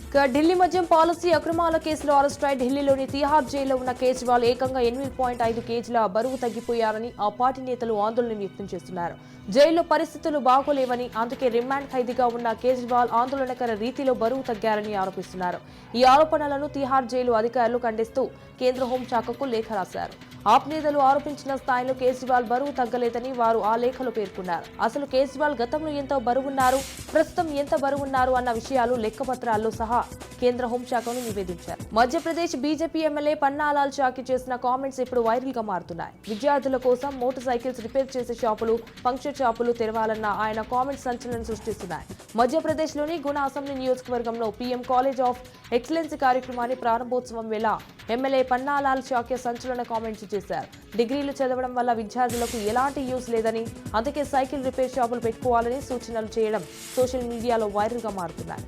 ఇక ఢిల్లీ మద్యం పాలసీ అక్రమాల కేసులో అరెస్ట్ అయి ఢిల్లీలోని తిహార్ జైల్లో ఉన్న కేజ్రీవాల్ ఏకంగా ఎనిమిది పాయింట్ ఐదు కేజీల బరువు తగ్గిపోయారని ఆ పార్టీ నేతలు ఆందోళన వ్యక్తం చేస్తున్నారు. జైల్లో పరిస్థితులు బాగోలేవని అందుకే రిమాండ్ ఖైదీగా ఉన్న కేజ్రీవాల్ ఆందోళనకర రీతిలో బరువు తగ్గారని ఆరోపిస్తున్నారు. ఈ ఆరోపణలను తిహార్ జైలు అధికారులు ఖండిస్తూ కేంద్ర హోంశాఖకు లేఖ రాశారు. ఆప్ నేతలు ఆరోపించిన స్థాయిలో కేజ్రీవాల్ బరువు తగ్గలేదని వారు ఆ లేఖలో పేర్కొన్నారు. అసలు కేజ్రీవాల్ గతంలో ఎంత బరువున్నారు ప్రస్తుతం ఎంత బరువున్నారు అన్న విషయాలు లెక్కపత్రాల్లో సహా కేంద్ర హోంశాఖను నివేదించారు. మధ్యప్రదేశ్ బీజేపీ ఎమ్మెల్యే పన్నాలాల్ చాకి చేసిన కామెంట్స్ ఇప్పుడు వైరల్గా మారుతున్నాయి. విద్యార్థుల కోసం మోటార్ సైకిల్స్ రిపేర్ చేసే షాపులు పంక్చర్ షాపులు తెరవాలన్న ఆయన కామెంట్స్ సంచలనం సృష్టిస్తున్నాయి. మధ్యప్రదేశ్లోని గుణ అసెంబ్లీ నియోజకవర్గంలో పీఎం కాలేజ్ ఆఫ్ ఎక్సలెన్స్ కార్యక్రమాన్ని ప్రారంభోత్సవం వేళ ఎమ్మెల్యే పన్నాలాల్ చాకే సంచలన కామెంట్స్ చేశారు. డిగ్రీలు చదవడం వల్ల విద్యార్థులకు ఎలాంటి యూస్ లేదని అందుకే సైకిల్ రిపేర్ షాపులు పెట్టుకోవాలని సూచనలు చేయడం సోషల్ మీడియాలో వైరల్గా మారుతున్నాయి.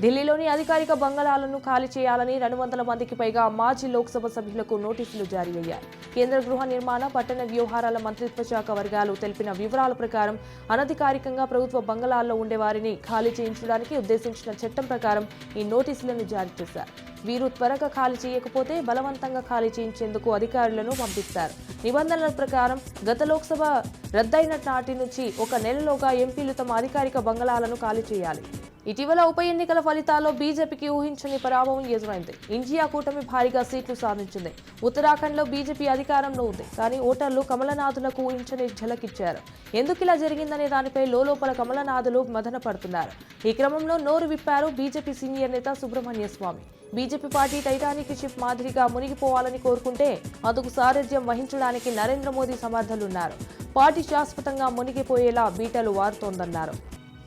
ఢిల్లీలోని అధికారిక బంగళాలను ఖాళీ చేయాలని రెండు వందల మందికి పైగా మాజీ లోక్సభ సభ్యులకు నోటీసులు జారీ అయ్యాయి. కేంద్ర గృహ నిర్మాణ పట్టణ వ్యవహారాల మంత్రిత్వ శాఖ వర్గాలు తెలిపిన వివరాల ప్రకారం అనధికారికంగా ప్రభుత్వ బంగళాల్లో ఉండేవారిని ఖాళీ చేయించడానికి ఉద్దేశించిన చట్టం ప్రకారం ఈ నోటీసులను జారీ చేశారు. వీరు త్వరగా ఖాళీ చేయకపోతే బలవంతంగా ఖాళీ చేయించేందుకు అధికారులను పంపిస్తారు. నిబంధనల ప్రకారం గత లోక్సభ రద్దయిన నాటి నుంచి ఒక నెలలోగా ఎంపీలు తమ అధికారిక బంగళాలను ఖాళీ చేయాలి. ఇటీవల ఉప ఎన్నికల ఫలితాల్లో బీజేపీకి ఊహించని పరాభవం ఎదురైంది. ఇండియా కూటమి భారీగా సీట్లు సాధించింది. ఉత్తరాఖండ్లో బీజేపీ అధికారంలో ఉంది. కానీ ఓటర్లు కమలనాథులకు ఊహించని ఝలకిచ్చారు. ఎందుకు ఇలా జరిగిందనే దానిపై లోపల కమలనాథులు మదన పడుతున్నారు ఈ క్రమంలో నోరు విప్పారు బీజేపీ సీనియర్ నేత Subrahmanya Swamy. BJP party Titanic ship మాదిరిగా మునిగిపోవాలని కోరుకుంటే అందుకు సారథ్యం వహించడానికి నరేంద్ర మోదీ సమర్థులున్నారు. పార్టీ శాశ్వతంగా మునిగిపోయేలా బీటలు వారుతోందన్నారు.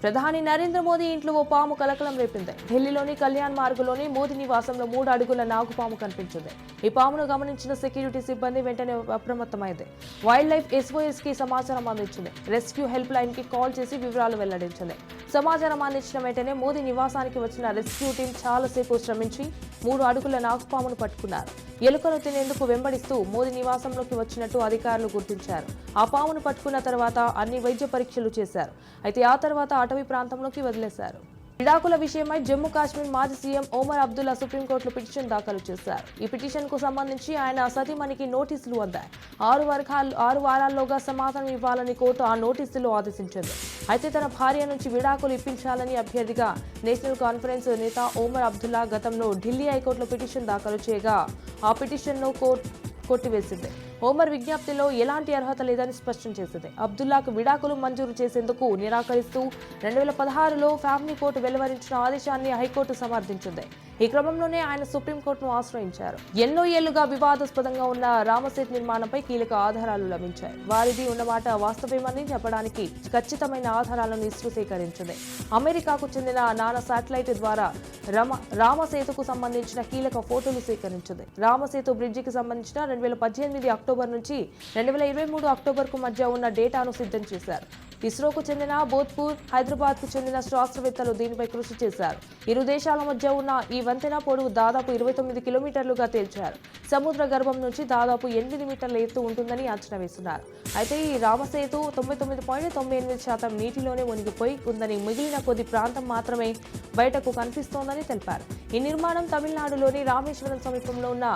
ప్రధాని నరేంద్ర మోదీ ఇంట్లో ఓ పాము కలకలం రేపింది. ఢిల్లీలోని కళ్యాణ్ మార్గులోని మోదీ నివాసంలో మూడు అడుగుల నాగుపాము కనిపించింది. ఈ పామును గమనించిన సెక్యూరిటీ సిబ్బంది వెంటనే అప్రమత్తమైంది. వైల్డ్ లైఫ్ ఎస్ఓఎస్కి సమాచారం అందించింది. రెస్క్యూ హెల్ప్ లైన్కి కాల్ చేసి వివరాలు వెల్లడించింది. సమాచారం అందించిన వెంటనే మోదీ నివాసానికి వచ్చిన రెస్క్యూ టీం చాలాసేపు శ్రమించి మూడు అడుగుల నాగుపామును పట్టుకున్నారు. ఎలుకను తినేందుకు వెంబడిస్తూ మోదీ నివాసంలోకి వచ్చినట్టు అధికారులు గుర్తించారు. ఆ పామును పట్టుకున్న తర్వాత అన్ని వైద్య పరీక్షలు చేశారు. అయితే ఆ తర్వాత అటవీ ప్రాంతంలోకి వదిలేశారు. విడాకుల విషయమై జమ్మూ కాశ్మీర్ మాజీ సీఎం ఓమర్ అబ్దుల్లా సుప్రీంకోర్టులో పిటిషన్ దాఖలు చేశారు. ఈ పిటిషన్కు సంబంధించి ఆయన సతీమణికి నోటీసులు అందాయి. ఆరు వర్గాలు ఆరు వారాల్లోగా సమాధానం ఇవ్వాలని కోర్టు ఆ నోటీసులు ఆదేశించింది. అయితే తన భార్య నుంచి విడాకులు ఇప్పించాలని అభ్యర్థిగా నేషనల్ కాన్ఫరెన్స్ నేత ఓమర్ అబ్దుల్లా గతంలో ఢిల్లీ హైకోర్టులో పిటిషన్ దాఖలు చేయగా ఆ పిటిషన్ను కోర్టు కొట్టివేసింది. ఓమర్ విజ్ఞప్తిలో ఎలాంటి అర్హత లేదని స్పష్టం చేసింది. అబ్దుల్లాకు విడాకులు మంజూరు చేసేందుకు నిరాకరిస్తూ రెండు వేల పదహారులో ఫ్యామిలీ కోర్టు వెలువరించిన ఆదేశాన్ని హైకోర్టు సమర్థించింది. ఈ క్రమంలోనే ఆయన సుప్రీంకోర్టును ఆశ్రయించారు. ఎన్నో ఏళ్ళుగా వివాదాస్పదంగా ఉన్న రామసేతు నిర్మాణంపై కీలక ఆధారాలు లభించాయి. వారిది ఉన్నమాట వాస్తవమని చెప్పడానికి ఖచ్చితమైన ఆధారాలను ఇస్రో సేకరించింది. అమెరికాకు చెందిన నానా శాటిలైట్ ద్వారా రమ రామసేతుకు సంబంధించిన కీలక ఫోటోలు సేకరించింది. రామసేతు బ్రిడ్జికి సంబంధించిన రెండు వేల పద్దెనిమిది అక్టోబర్ నుంచి రెండు వేల ఇరవై మూడు అక్టోబర్కు మధ్య ఉన్న డేటాను సిద్ధం చేశారు. ఇస్రోకు చెందిన బోధ్పూర్ హైదరాబాద్కు చెందిన శాస్త్రవేత్తలు దీనిపై కృషి చేశారు. ఇరు దేశాల మధ్య ఉన్న ఈ వంతెన పొడవు దాదాపు ఇరవై తొమ్మిది కిలోమీటర్లుగా తేల్చారు. సముద్ర గర్భం నుంచి దాదాపు ఎనిమిది మీటర్ల ఎత్తు ఉంటుందని అంచనా వేస్తున్నారు. అయితే ఈ రామసేతు తొంభై తొమ్మిది పాయింట్ తొంభై ఎనిమిది శాతం నీటిలోనే మునిగిపోయి ఉందని మిగిలిన కొద్ది ప్రాంతం మాత్రమే బయటకు కనిపిస్తోందని తెలిపారు. ఈ నిర్మాణం తమిళనాడులోని రామేశ్వరం సమీపంలో ఉన్న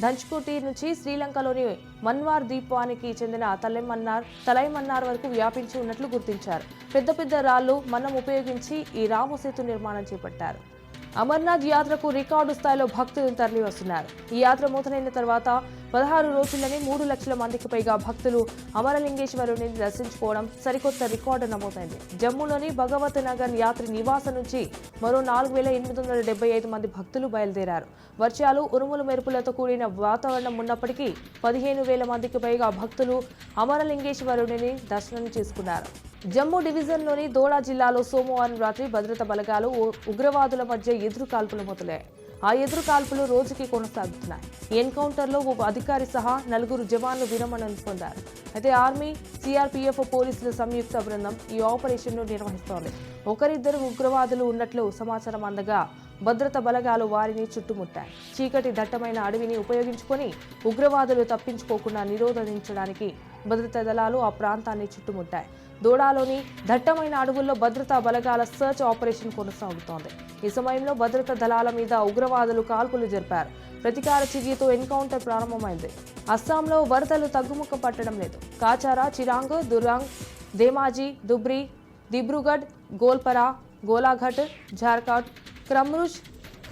ధంచ్కోటి నుంచి శ్రీలంకలోని మన్వార్ ద్వీపానికి చెందిన తలైమన్నార్ తలైమన్నార్ వరకు వ్యాపించి ఉన్నట్లు గుర్తించారు. పెద్ద పెద్ద రాళ్ళు మనం ఉపయోగించి ఈ రామసేతు నిర్మాణం చేపట్టారు. అమర్నాథ్ యాత్రకు రికార్డు స్థాయిలో భక్తులు తరలి వస్తున్నారు ఈ యాత్ర మూతనైన తర్వాత పదహారు రోజుల్లోనే మూడు లక్షల మందికి పైగా భక్తులు అమరలింగేశ్వరుని దర్శించుకోవడం సరికొత్త రికార్డు నమోదైంది. జమ్మూలోని భగవత్ నగర్ యాత్రి నివాసం నుంచి మరో నాలుగు వేల ఎనిమిది వందల డెబ్బై ఐదు మంది భక్తులు బయలుదేరారు. వర్షాలు ఉరుములు మెరుపులతో కూడిన వాతావరణం ఉన్నప్పటికీ పదిహేను వేల మందికి పైగా భక్తులు అమరలింగేశ్వరుడిని దర్శనం చేసుకున్నారు. జమ్మూ డివిజన్లోని దోడా జిల్లాలో సోమవారం రాత్రి భద్రతా బలగాలు ఉగ్రవాదుల మధ్య ఎదురు కాల్పులు మొదలయ్యాయి. ఆ ఎదురు కాల్పులు రోజుకి కొనసాగుతున్నాయి. ఎన్కౌంటర్లో ఓ అధికారి సహా నలుగురు జవాన్లు విరమణ పొందారు. అయితే ఆర్మీ సిఆర్పీఎఫ్ పోలీసుల సంయుక్త బృందం ఈ ఆపరేషన్ను నిర్వహిస్తోంది. ఒకరిద్దరు ఉగ్రవాదులు ఉన్నట్లు సమాచారం అందగా భద్రత బలగాలు వారిని చుట్టుముట్టాయి. చీకటి దట్టమైన అడవిని ఉపయోగించుకొని ఉగ్రవాదులు తప్పించుకోకుండా నిరోధించడానికి భద్రతా దళాలు ఆ ప్రాంతాన్ని చుట్టుముట్టాయి. దూడాలోని దట్టమైన అడవుల్లో భద్రతా బలగాల సర్చ్ ఆపరేషన్ కొనసాగుతోంది. ఈ సమయంలో భద్రతా దళాల మీద ఉగ్రవాదులు కాల్పులు జరిపారు. ప్రతీకార చర్యతో ఎన్కౌంటర్ ప్రారంభమైంది. అస్సాంలో వరదలు తగ్గుముఖ పట్టడం లేదు. కాచారా చిరాంగ్ దురాంగ్ ధేమాజీ దుబ్రి దిబ్రూగఢ్ గోల్పరా గోలాఘట్ జార్ఖండ్ క్రమ్రూజ్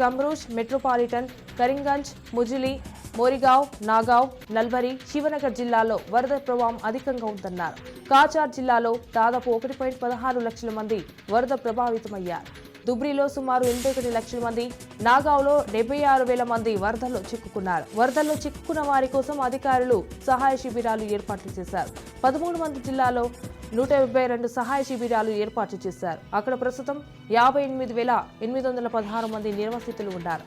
కమ్రూజ్ మెట్రోపాలిటన్ కరింగంజ్ ముజిలి మోరిగావ్ నాగావ్ నల్బరి శివనగర్ జిల్లాలో వరద ప్రభావం అధికంగా ఉందన్నారు. కాచార్ జిల్లాలో దాదాపు ఒకటి పాయింట్ పదహారు లక్షల మంది వరద ప్రభావితమయ్యారు. దుబ్రిలో సుమారు ఎనభై ఒకటి లక్షల మంది నాగావ్లో డెబ్బై ఆరు వేల మంది వరదల్లో చిక్కుకున్నారు. వరదల్లో చిక్కుకున్న వారి కోసం అధికారులు సహాయ శిబిరాలు ఏర్పాట్లు చేశారు. పదమూడు మంది జిల్లాలో నూట డెబ్బై రెండు సహాయ శిబిరాలు ఏర్పాటు చేశారు. అక్కడ ప్రస్తుతం యాభై ఎనిమిది వేల ఎనిమిది వందల పదహారు మంది నిర్వసితులు ఉన్నారు.